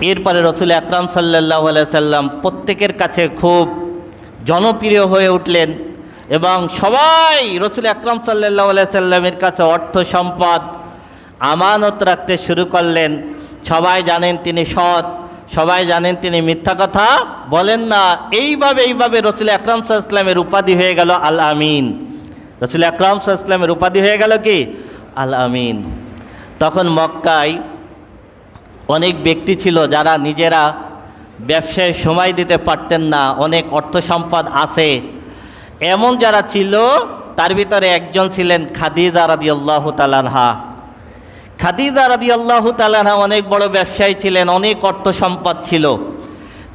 এরপরে রসুল আকরাম সাল্লাহ সাল্লাম প্রত্যেকের কাছে খুব জনপ্রিয় হয়ে উঠলেন এবং সবাই রসুল আকরাম সাল্লাহ সাল্লামের কাছে অর্থ সম্পদ, আমানত রাখতে শুরু করলেন। সবাই জানেন তিনি সৎ, সবাই জানেন তিনি মিথ্যা কথা বলেন না। এইভাবে এইভাবে রসুল আকরাম সাল্লামের উপাধি হয়ে গেল আল আমিন। রসুল আকরাম সাল্লামের উপাধি হয়ে গেল কি? আল আমিন। তখন মক্কায় অনেক ব্যক্তি ছিল যারা নিজেরা ব্যবসায় সময় দিতে পারতেন না, অনেক অর্থ সম্পদ আছে। এমন যারা ছিল, তার ভিতরে একজন ছিলেন খাদিজা রাদি আল্লাহ তালানহা খাদিজা রাদি আল্লাহ তালানহা অনেক বড় ব্যবসায়ী ছিলেন, অনেক অর্থ সম্পদ ছিল।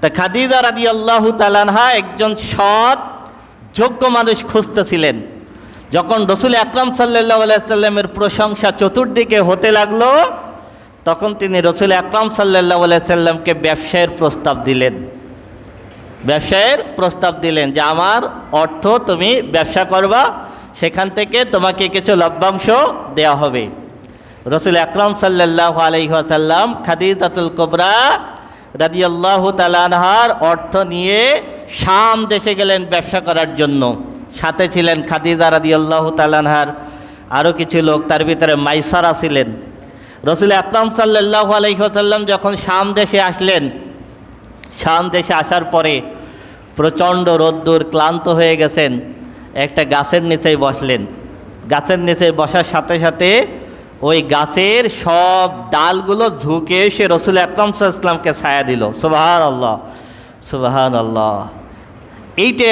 তা খাদিজা রাদি আল্লাহ তালানহা একজন সৎ, যোগ্য মানুষ খুঁজতেছিলেন যখন রসুল আকরাম সাল্লাহ সাল্লামের প্রশংসা চতুর্দিকে হতে লাগল তখন তিনি রসুল আকরাম সাল্লাহ সাল্লামকে ব্যবসায়ের প্রস্তাব দিলেন। ব্যবসায়ের প্রস্তাব দিলেন যে, আমার অর্থ তুমি ব্যবসা করবা, সেখান থেকে তোমাকে কিছু লভ্যাংশ দেওয়া হবে। রসুল আকরাম সাল্লাহ আলহাসাল্লাম খাদিজাতুল কোবরা রাদিয়াল্লাহু তালানহার অর্থ নিয়ে শাম দেশে গেলেন ব্যবসা করার জন্য। সাথে ছিলেন খাদিজা রাদিয়াল্লাহু তালানহার আরও কিছু লোক তার ভিতরে মাইসারা ছিলেন। রসুল আকরাম সাল্লাহ আলহিহাসাল্লাম যখন শাম দেশে আসলেন, শাম দেশে আসার পরে প্রচণ্ড রোদ্দুর ক্লান্ত হয়ে গেছেন, একটা গাছের নিচেই বসলেন। গাছের নিচে বসার সাথে সাথে ওই গাছের সব ডালগুলো ঝুঁকে এসে রসুল আকরম সাল্লামকে ছায়া দিল। সুবাহান আল্লাহ সুবাহান আল্লাহ এইটা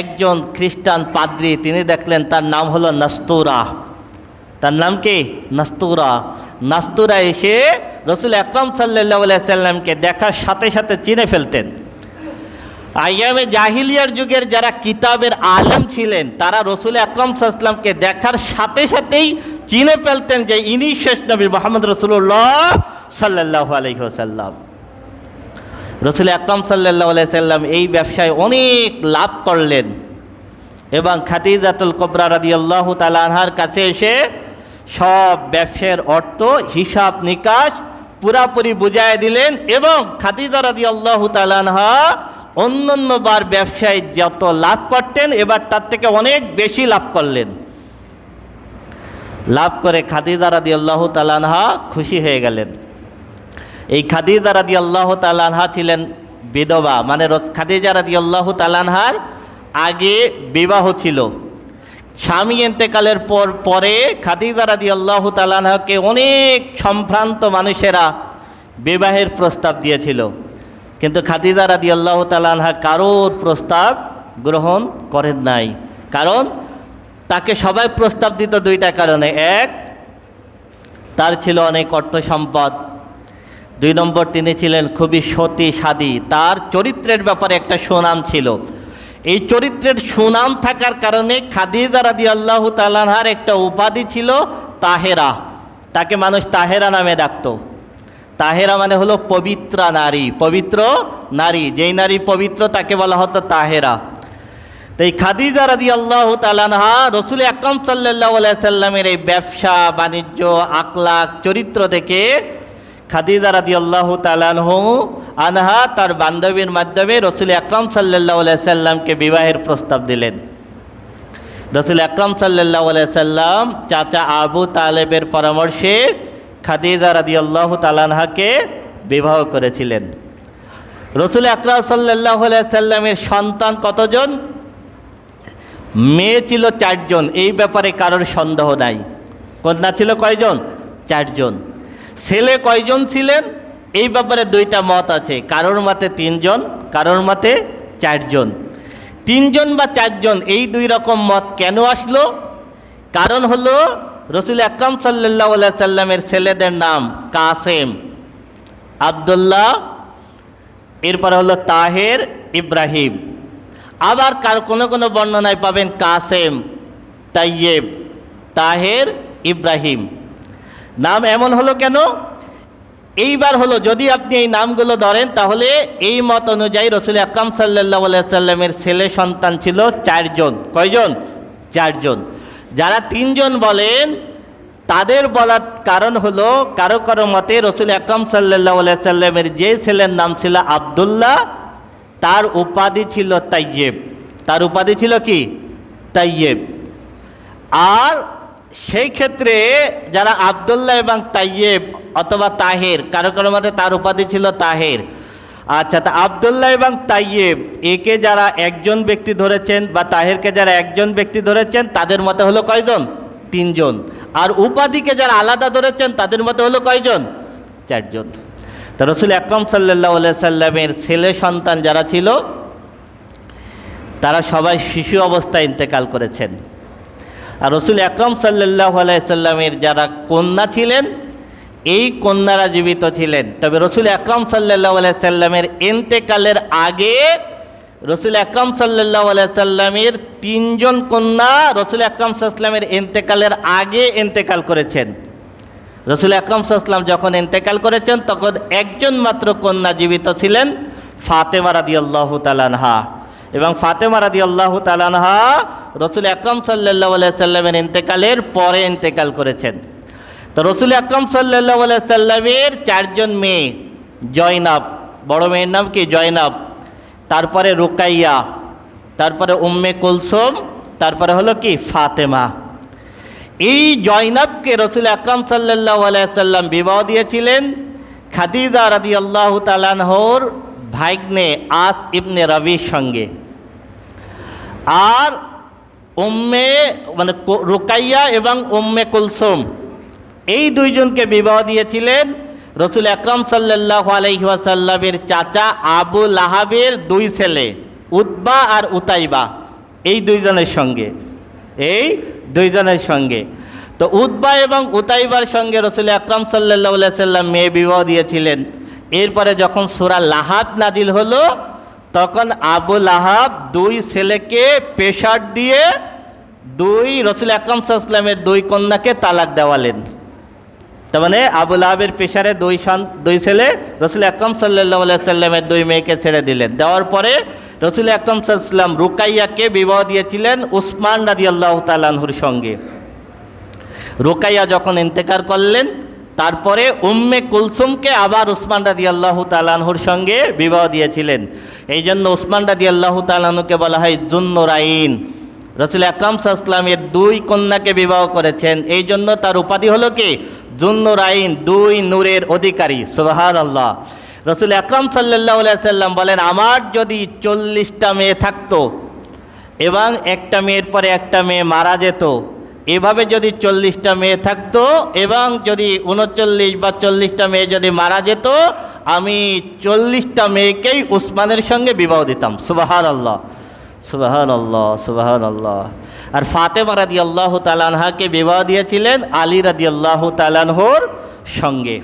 একজন খ্রিস্টান পাদ্রী, তিনি দেখলেন তার নাম হলো নাস্তুরা। তার নাম কি? নাস্তুরা। নাস্তুরা এসে রসুল আকরম সাল্লাহ সাল্লামকে দেখার সাথে সাথে চিনে ফেলতেন। আইয়ামে জাহিলিয়ার যুগের যারা কিতাবের আলেম ছিলেন, তারা রসুল আকরম সাল্লামকে দেখার সাথে সাথেই চিনে ফেলতেন যে ইনি শেষ নবী মোহাম্মদ রসুল্লাহ সাল্লাহ আলহিহসাল্লাম রসুল আকরম সাল্লাহ সাল্লাম এই ব্যবসায় অনেক লাভ করলেন। এবং খাতিজাতুল কবরা রাদি আল্লাহ তালাহার কাছে এসে সব ব্যবসার অর্থ, হিসাব নিকাশ পুরাপুরি বুঝাই দিলেন এবং খাদিজা রাদি আল্লাহ তালানহা অন্য বার ব্যবসায় যত লাভ করতেন, এবার তার থেকে অনেক বেশি লাভ করলেন। লাভ করে খাদিজা রাদি আল্লাহ তালানহা খুশি হয়ে গেলেন। এই খাদিজা রাদি আল্লাহ তালানহা ছিলেন বিধবা মানে খাদিজা রাদি আল্লাহ তালানহার আগে বিবাহ ছিল। স্বামী এন্তেকালের পর, পরে খাদিজা রাদি আল্লাহ তালানহাকে অনেক সম্ভ্রান্ত মানুষেরা বিবাহের প্রস্তাব দিয়েছিল। কিন্তু খাদিজা রাদি আল্লাহ তালানহা কারোর প্রস্তাব গ্রহণ করেন নাই। কারণ তাকে সবাই প্রস্তাব দিত দুইটা কারণে। এক, তার ছিল অনেক অর্থ সম্পদ। দুই নম্বর, তিনি ছিলেন খুবই সতী, সাদী। তার চরিত্রের ব্যাপারে একটা সুনাম ছিল। এই চরিত্রের সুনাম থাকার কারণে খাদিজা রাদি আল্লাহ তালানহার একটা উপাধি ছিল তাহেরা। তাকে মানুষ তাহেরা নামে ডাকত। তাহেরা মানে হলো পবিত্রা নারী, পবিত্র নারী। যেই নারী পবিত্র তাকে বলা হতো তাহেরা। তো এই খাদিজা রাদি আল্লাহ তালানহা রসুল আকরম সাল্লাহ সাল্লামের এই ব্যবসা, বাণিজ্য আকলাক চরিত্র দেখে খাদিজা রাদি আল্লাহ তালানহু আনহা তার বান্ধবীর মাধ্যমে রসুল আকরম সাল্লাহ সাল্লামকে বিবাহের প্রস্তাব দিলেন। রসুল আকরম সাল্লাহ সাল্লাম চাচা আবু তালেবের পরামর্শে খাদিজা রাদি আল্লাহ তালানহাকে বিবাহ করেছিলেন। রসুল আকরাম সাল্লাহ সাল্লামের সন্তান কতজন? মেয়ে ছিল চারজন, এই ব্যাপারে কারোর সন্দেহ নাই। কন্যা ছিল কয়জন? চারজন। ছেলে কয়জন ছিলেন? এই ব্যাপারে দুইটা মত আছে। কারোর মতে তিনজন, কারোর মতে চারজন। তিনজন বা চারজন, এই দুই রকম মত কেন আসলো? কারণ হলো, রসুল আকরাম সাল্লাহ সাল্লামের ছেলেদের নাম কাসেম, আবদুল্লাহ, এরপরে হলো তাহের, ইব্রাহিম। আবার কার কোনো কোনো বর্ণনায় পাবেন কাসেম, তাইয়েব, তাহের, ইব্রাহিম। নাম এমন হলো কেন? এইবার হলো, যদি আপনি এই নামগুলো ধরেন, তাহলে এই মত অনুযায়ী রসুল আকরাম সাল্লাহ সাল্লামের ছেলে সন্তান ছিল চারজন। কয়জন? চারজন। যারা তিনজন বলেন, তাদের বলার কারণ হলো, কারও কারও মতে রসুল আকরম সাল্লাহ সাল্লামের যে ছেলের নাম ছিল আবদুল্লাহ, তার উপাধি ছিল তাইয়েব তার উপাধি ছিল কি? তাইয়েব আর সেই ক্ষেত্রে যারা আবদুল্লাহ এবং তাইয়েব অথবা তাহের, কারও কারও মতে তার উপাধি ছিল তাহের। আচ্ছা তা আবদুল্লাহ এবং তাইয়েব একে যারা একজন ব্যক্তি ধরেছেন বা তাহেরকে যারা একজন ব্যক্তি ধরেছেন, তাদের মতে হলো কয়জন? তিনজন। আর উপাধিকে যারা আলাদা ধরেছেন, তাদের মতে হলো কয়জন? চারজন। তা রসুল আকরম সাল্লাহ সাল্লামের ছেলে সন্তান যারা ছিল, তারা সবাই শিশু অবস্থায় ইন্তেকাল করেছেন। আর রসুল আকরম সাল্লাহ আলাইসাল্লামের যারা কন্যা ছিলেন, এই কন্যারা জীবিত ছিলেন। তবে রসুল আকরম সাল্লাহ আলাইসাল্লামের ইন্তেকালের আগে রসুল আকরম সাল্লাহ আলাইসাল্লামের তিনজন কন্যা রসুল আকরম সাল্লামের ইন্তেকালের আগে ইন্তেকাল করেছেন। রসুল আকরম সাল্লাম যখন ইন্তেকাল করেছেন, তখন একজন মাত্র কন্যা জীবিত ছিলেন, ফাতেমা রাদি আল্লাহ তালানহা এবং ফাতেমা রাদি আল্লাহ তালানহা রসুল আকরম সাল্লাহ সাল্লামের ইন্তেকালের পরে ইন্তেকাল করেছেন। তো রসুল আকরম সাল্লাহ সাল্লামের চারজন মেয়ে, জয়নাব, বড় মেয়ের নাম কি? জয়নাব, তারপরে রুকাইয়া, তারপরে উম্মে কুলসুম, তারপরে হলো কি? ফাতেমা। এই জয়নাবকে রসুল আকরম সাল্লাহ সাল্লাম বিবাহ দিয়েছিলেন খাদিজা রাদি আল্লাহ তালানহর ভাইগ্নে আস ইবনে রবির সঙ্গে। আর উম্মে মানে রুকাইয়া এবং উম্মে কুলসুম, এই দুইজনকে বিবাহ দিয়েছিলেন রসুল আকরম সাল্লাহ আলহিহাসাল্লামের চাচা আবু লাহাবের দুই ছেলে, উতবা আর উতাইবা, এই দুইজনের সঙ্গে, এই দুইজনের সঙ্গে। তো উতবা এবং উতাইবার সঙ্গে রসুল আকরম সাল্লাহ সাল্লাম মেয়ে বিবাহ দিয়েছিলেন। এরপরে যখন সুরা লাহাব নাজিল হলো তখন আবু লাহাব দুই ছেলেকে পেশার দিয়ে দুই রসুল আকরম সাল্লামের দুই কন্যাকে তালাক দেওয়ালেন। তার মানে আবুল আহাবের পেশারে দুই সন দুই ছেলে রসুল আকরম সাল্লাহ সাল্লামের দুই মেয়েকে ছেড়ে দিলেন। দেওয়ার পরে রসুল আকরম সাল্লাম রুকাইয়াকে বিবাহ দিয়েছিলেন উসমান রাজি আল্লাহ তালানহুর সঙ্গে। রুকাইয়া যখন ইন্তেকার করলেন তারপরে উম্মে কুলসুমকে আবার উসমান রাদি আল্লাহ তালানহুর সঙ্গে বিবাহ দিয়েছিলেন। এই জন্য উসমান রাদি আল্লাহ তালানুকে বলা হয় জুন্নরাইন। রসুল আকরাম সাল্লামের দুই কন্যাকে বিবাহ করেছেন। এই জন্য তার উপাধি হলো কি? জুন্নরাইন, দুই নূরের অধিকারী। সুবাহান আল্লাহ রসুল আকরাম সাল্লাহ সাল্লাম বলেন, আমার যদি চল্লিশটা মেয়ে থাকতো এবং একটা মেয়ের পরে একটা মেয়ে মারা যেত এভাবে যদি চল্লিশটা মেয়ে থাকতো এবং যদি উনচল্লিশ বা চল্লিশটা মেয়ে যদি মারা যেত, আমি চল্লিশটা মেয়েকেই উসমানের সঙ্গে বিবাহ দিতাম। সুবাহান আল্লাহ সুবাহান আল্লাহ সুবাহান আল্লাহ আর ফাতেমা রাদি আল্লাহ তালানহাকে বিবাহ দিয়েছিলেন আলী রাদি আল্লাহ তালানহর সঙ্গে।